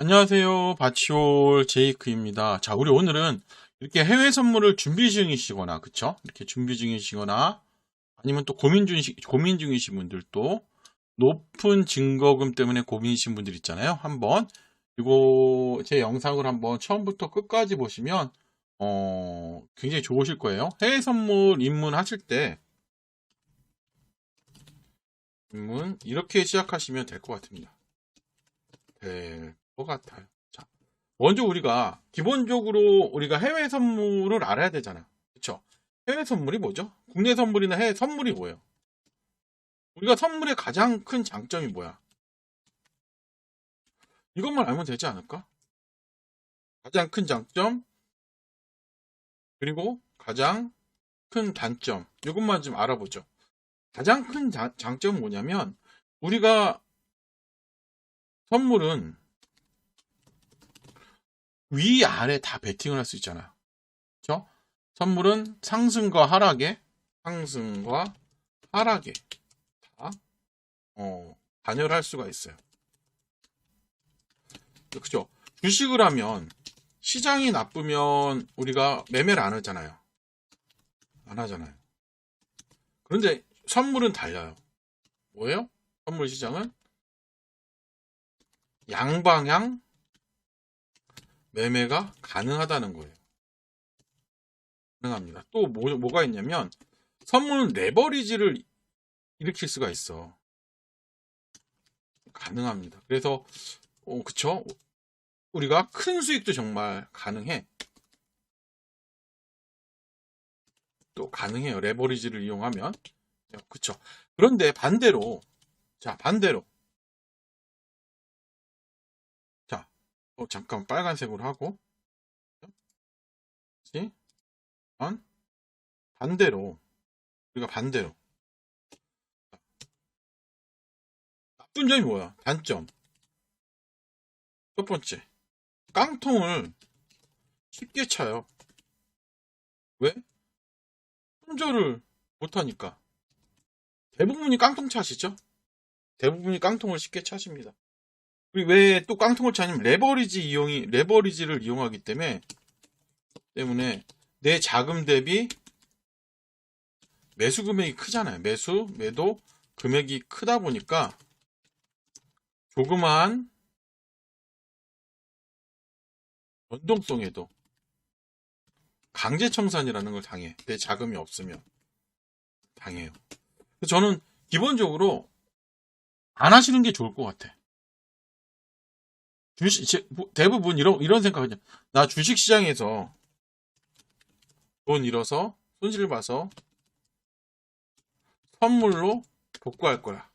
안녕하세요. 바치올 제이크입니다. 자, 우리 오늘은 이렇게 해외 선물을 준비 중이시거나, 그쵸? 이렇게 준비 중이시거나, 아니면 또 고민 중이시, 고민 중이신 분들도 높은 증거금 때문에 고민이신 분들 있잖아요. 한번, 이거 제 영상을 한번 처음부터 끝까지 보시면, 어, 굉장히 좋으실 거예요. 해외 선물 입문하실 때, 입문, 이렇게 시작하시면 될 것 같습니다. 될 것 같아요. 자, 먼저 우리가 기본적으로 우리가 해외 선물을 알아야 되잖아. 그쵸? 해외 선물이 뭐죠? 국내 선물이나 해외 선물이 뭐예요? 우리가 선물의 가장 큰 장점이 뭐야? 이것만 알면 되지 않을까? 가장 큰 장점, 그리고 가장 큰 단점, 이것만 좀 알아보죠. 가장 큰 자- 장점은 뭐냐면, 우리가 선물은 위, 아래 다 베팅을 할 수 있잖아요. 그죠? 선물은 상승과 하락에, 상승과 하락에 다, 어, 반영을 할 수가 있어요. 그죠? 주식을 하면 시장이 나쁘면 우리가 매매를 안 하잖아요. 안 하잖아요. 그런데 선물은 달라요. 뭐예요? 선물 시장은 양방향 매매가 가능하다는 거예요. 가능합니다. 또 뭐, 뭐가 있냐면 선물은 레버리지를 일으킬 수가 있어. 가능합니다. 그래서 어, 그쵸? 우리가 큰 수익도 정말 가능해. 또 가능해요. 레버리지를 이용하면. 그쵸? 그런데 반대로 자 반대로 어, 잠깐 빨간색으로 하고? 반- 반대로. 우리가 반대로. 나쁜 점이 뭐야? 단점. 첫 번째. 깡통을 쉽게 차요. 왜? 손절을 못하니까. 대부분이 깡통 차시죠? 대부분이 깡통을 쉽게 차십니다 왜 또 깡통을 차냐면 레버리지 이용이 레버리지를 이용하기 때문에 때문에 내 자금 대비 매수 금액이 크잖아요. 매수 매도 금액이 크다 보니까 조그마한 변동성에도 강제 청산이라는 걸 당해. 내 자금이 없으면 당해요. 저는 기본적으로 안 하시는 게 좋을 것 같아. 주식, 제- 뭐, 대부분 이런, 이런 생각하죠. 나 주식 시장에서 돈 잃어서 손실을 봐서 선물로 복구할 거야.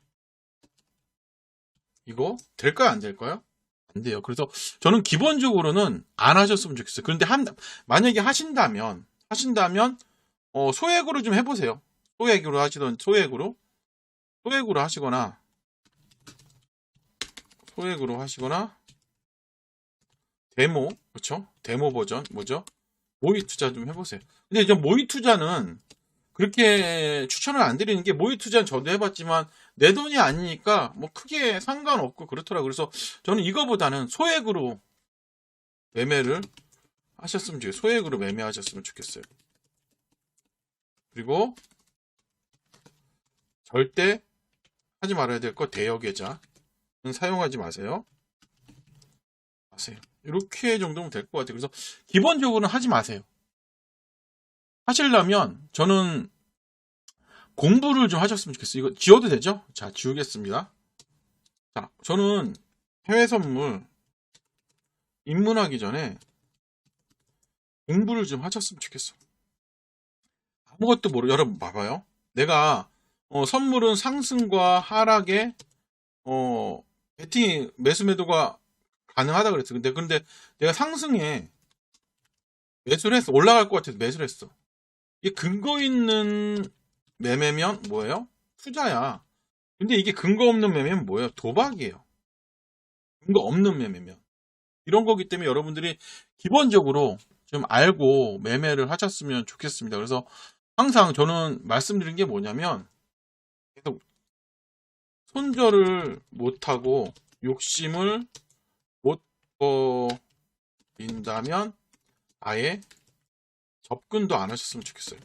이거 될까요? 안 될까요? 안 돼요. 그래서 저는 기본적으로는 안 하셨으면 좋겠어요. 그런데 한, 만약에 하신다면, 하신다면, 어, 소액으로 좀 해보세요. 소액으로 하시던, 소액으로. 소액으로 하시거나, 소액으로 하시거나, 데모, 그쵸? 데모 버전, 뭐죠? 모의 투자 좀 해보세요. 근데 이제 모의 투자는 그렇게 추천을 안 드리는 게 모의 투자는 저도 해봤지만 내 돈이 아니니까 뭐 크게 상관없고 그렇더라고요. 그래서 저는 이거보다는 소액으로 매매를 하셨으면 좋겠어요. 소액으로 매매하셨으면 좋겠어요. 그리고 절대 하지 말아야 될 거 대여 계좌는 사용하지 마세요. 마세요. 이렇게 정도면 될 것 같아요. 그래서 기본적으로는 하지 마세요. 하시려면 저는 공부를 좀 하셨으면 좋겠어요. 이거 지워도 되죠? 자, 지우겠습니다. 자, 저는 해외 선물 입문하기 전에 공부를 좀 하셨으면 좋겠어. 아무것도 모르, 여러분 봐봐요. 내가 어, 선물은 상승과 하락에 어, 베팅 매수 매도가 가능하다 그랬어. 근데 근데 내가 상승에 매수를 했어. 올라갈 것 같아서 매수를 했어. 이게 근거 있는 매매면 뭐예요? 투자야. 근데 이게 근거 없는 매매면 뭐예요? 도박이에요. 근거 없는 매매면. 이런 거기 때문에 여러분들이 기본적으로 좀 알고 매매를 하셨으면 좋겠습니다. 그래서 항상 저는 말씀드린 게 뭐냐면 계속 손절을 못하고 욕심을 못 바꿔린다면 아예 접근도 안 하셨으면 좋겠어요.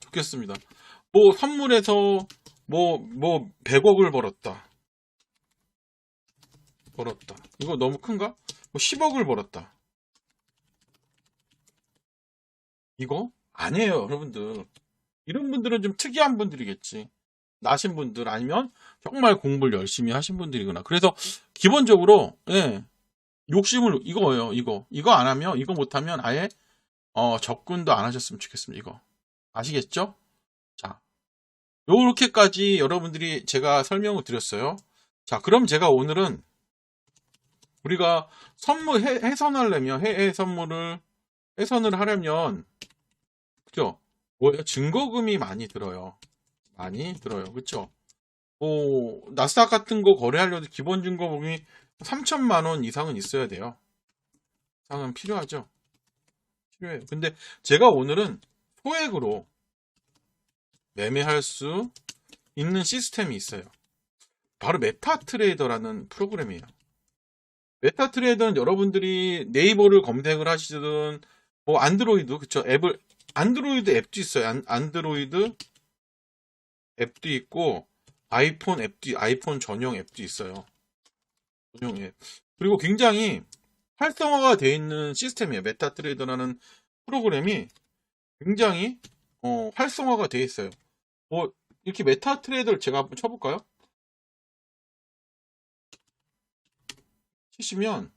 좋겠습니다. 뭐 선물에서 뭐 뭐 100억을 벌었다. 벌었다. 이거 너무 큰가? 뭐 10억을 벌었다. 이거 아니에요, 여러분들. 이런 분들은 좀 특이한 분들이겠지. 나신 분들 아니면 정말 공부를 열심히 하신 분들이구나. 그래서 기본적으로 예, 욕심을 이거예요. 이거 이거 안 하면 이거 못하면 아예 어, 접근도 안 하셨으면 좋겠습니다. 이거 아시겠죠? 자, 요렇게까지 여러분들이 제가 설명을 드렸어요. 자, 그럼 제가 오늘은 우리가 선물 해, 해선하려면 해외 선물을 해선을 하려면 그죠? 뭐예요? 증거금이 많이 들어요. 많이 들어요. 그쵸? 뭐 나스닥 같은 거 거래하려도 기본 증거금이 3천만 원 이상은 있어야 돼요. 이상은 필요하죠. 필요해요. 근데 제가 오늘은 소액으로 매매할 수 있는 시스템이 있어요. 바로 메타트레이더라는 프로그램이에요. 메타트레이더는 여러분들이 네이버를 검색을 하시든 뭐 안드로이드 그쵸 앱을 안드로이드 앱도 있어요. 안, 안드로이드 앱도 있고 아이폰 앱도 아이폰 전용 앱도 있어요. 전용 앱. 그리고 굉장히 활성화가 되어 있는 시스템이에요. 메타트레이더라는 프로그램이 굉장히 어, 활성화가 되어 있어요. 뭐 이렇게 메타트레이더를 제가 한번 쳐볼까요? 치시면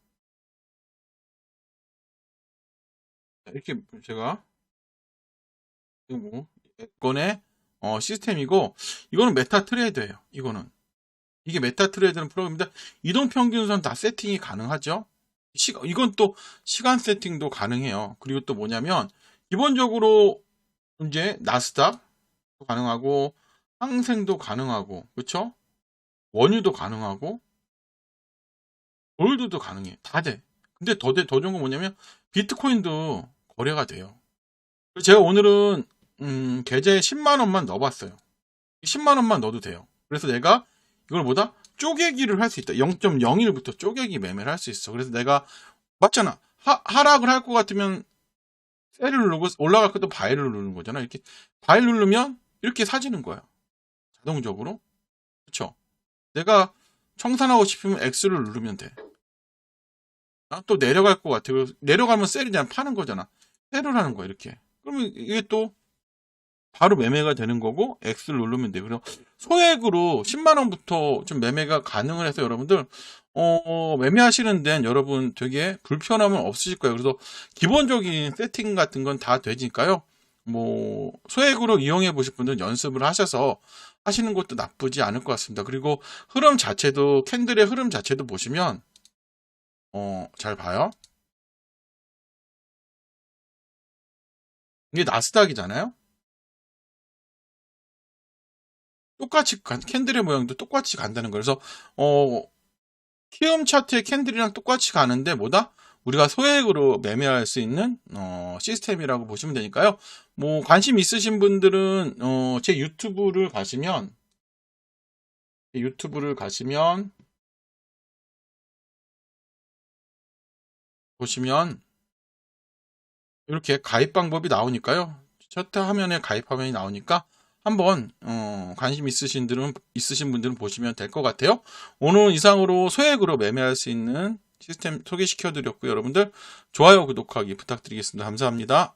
이렇게 제가 뭐 건의 어, 시스템이고 이거는 메타 트레이드예요. 이거는 이게 메타 트레이드는 프로그램인데 이동 평균선 다 세팅이 가능하죠. 시, 이건 또 시간 세팅도 가능해요. 그리고 또 뭐냐면 기본적으로 이제 나스닥 가능하고 항생도 가능하고 그렇죠? 원유도 가능하고 골드도 가능해. 다 돼. 근데 더, 돼, 더 좋은 건 뭐냐면 비트코인도 거래가 돼요. 제가 오늘은 음, 계좌에 10만 원만 넣어봤어요. 10만 원만 넣어도 돼요. 그래서 내가 이걸 보다 쪼개기를 할 수 있다. 0.01부터 쪼개기 매매를 할 수 있어. 그래서 내가 맞잖아. 하, 하락을 할 것 같으면 셀을 누르고 올라갈 것도 바이를 누르는 거잖아. 이렇게 바이 누르면 이렇게 사지는 거야. 자동적으로. 그렇죠? 내가 청산하고 싶으면 X를 누르면 돼. 아, 또 내려갈 것 같아. 내려가면 셀이 그냥 파는 거잖아. 셀을 하는 거야, 이렇게. 그러면 이게 또 바로 매매가 되는 거고 X를 누르면 돼요. 그래서 소액으로 10만 원부터 좀 매매가 가능을 해서 여러분들 어, 매매하시는 데는 여러분 되게 불편함은 없으실 거예요. 그래서 기본적인 세팅 같은 건 다 되니까요. 뭐 소액으로 이용해 보실 분들은 연습을 하셔서 하시는 것도 나쁘지 않을 것 같습니다. 그리고 흐름 자체도 캔들의 흐름 자체도 보시면 어, 잘 봐요. 이게 나스닥이잖아요. 똑같이 캔들의 모양도 똑같이 간다는 거예요. 그래서 어 키움 차트의 캔들이랑 똑같이 가는데 뭐다? 우리가 소액으로 매매할 수 있는 어, 시스템이라고 보시면 되니까요. 뭐 관심 있으신 분들은 어, 제 유튜브를 가시면 유튜브를 가시면 보시면 이렇게 가입 방법이 나오니까요. 차트 화면에 가입 화면이 나오니까 한번 어, 관심 있으신 분들은 있으신 분들은 보시면 될 것 같아요. 오늘 이상으로 소액으로 매매할 수 있는 시스템 소개시켜 드렸고요. 여러분들 좋아요 구독하기 부탁드리겠습니다. 감사합니다.